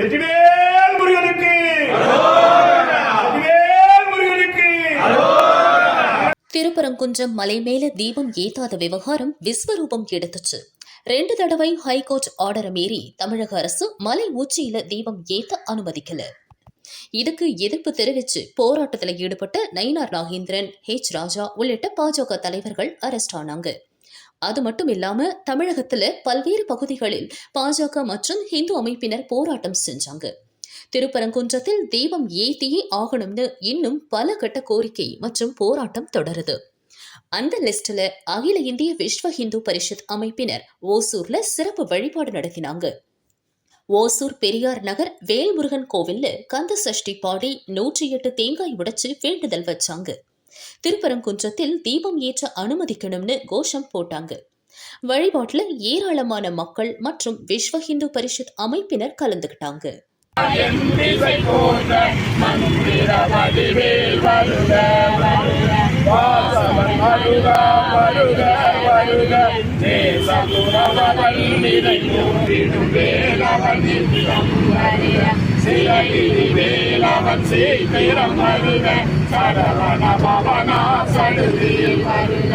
வெற்றிவேல் முருகனுக்கு திருப்பரங்குன்றம் மலை மேல தீபம் ஏத்தாத விவகாரம் விஸ்வரூபம் எடுத்துச்சு ரெண்டு தடவை ஹைகோர்ட் ஆர்டரை மீறி தமிழக அரசு மலை உச்சியில தீபம் ஏத்த அனுமதிக்கல. இதுக்கு எதிர்ப்பு தெரிவிச்சு போராட்டத்தில் ஈடுபட்ட நயினார் நாகேந்திரன் ஹெச். ராஜா உள்ளிட்ட பாஜக தலைவர்கள் அரெஸ்ட் ஆனாங்க. அது மட்டும் இல்லாம தமிழகத்துல பல்வேறு பகுதிகளில் பாஜக மற்றும் இந்து அமைப்பினர் போராட்டம் செஞ்சாங்க. திருப்பரங்குன்றத்தில் தீபம் ஏத்தியே ஆகணும்னு இன்னும் பல கட்ட கோரிக்கை மற்றும் போராட்டம் தொடருது. அந்த லிஸ்ட்ல அகில இந்திய விஸ்வ ஹிந்து பரிஷத் அமைப்பினர் ஓசூர்ல சிறப்பு வழிபாடு நடத்தினாங்க. ஓசூர் பெரியார் நகர் வேல்முருகன் கோவில்ல கந்த சஷ்டி பாடி நூற்றி எட்டு தேங்காய் உடைச்சு வேண்டுதல் வச்சாங்க. திருப்பரங்குன்றத்தில் தீபம் ஏற்ற அனுமதிக்கணும்னு கோஷம் போட்டாங்க. வழிபாட்டுல ஏராளமான மக்கள் மற்றும் விஸ்வ ஹிந்து பரிஷத் அமைப்பினர் கலந்துகிட்டாங்க சிலகிரி போன்ற அவன் சீக்கிரம் வருக சரவண பவனா சடுதியில் வருக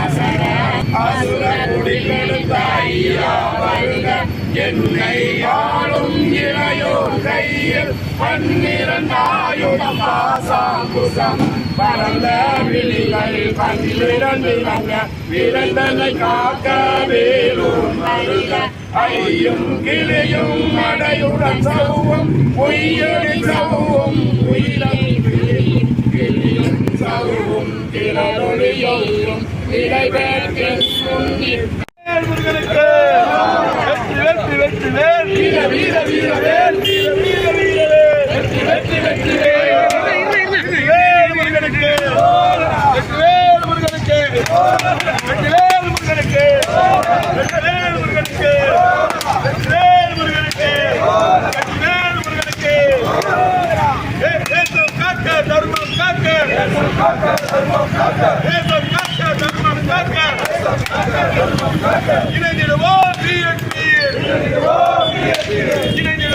அசர அசுர குடிகளுக்கு ஐயா வருக என்னை ஆளும் கையில் பன்னிரண்டாயுதம் பாசாங்குசம் பரந்த விழிகள் பன்னிரண்டு விளங்க விரந்தனை காக்க வேலூர் ஐயும் கிளியும் மடையுடன் சௌவும் பொய்யடி சௌவும் உயிரம் கிளியும் கிளியும் கிளரொழியும் இடைவேற்கும் வெற்றி வெற்றி வெற்றி வீர வீர வீர வீர வேல் வெற்றி வெற்றி வெற்றி வேல் வெற்றி வேல் முருகனுக்கு வெற்றி வேல் முருகனுக்கு வெற்றி வேல் முருகனுக்கு வெற்றி வேல் முருகனுக்கு வெற்றி வேல் முருகனுக்கு வெற்றி வேல் முருகனுக்கு ஏ தேசம் காக்க தர்மம் காக்க தேசம் காக்க தர்மம் காக்க தர்மம் காக்க இணைந்திடுவோம் பிஎன்பி இணைந்திடுவோம்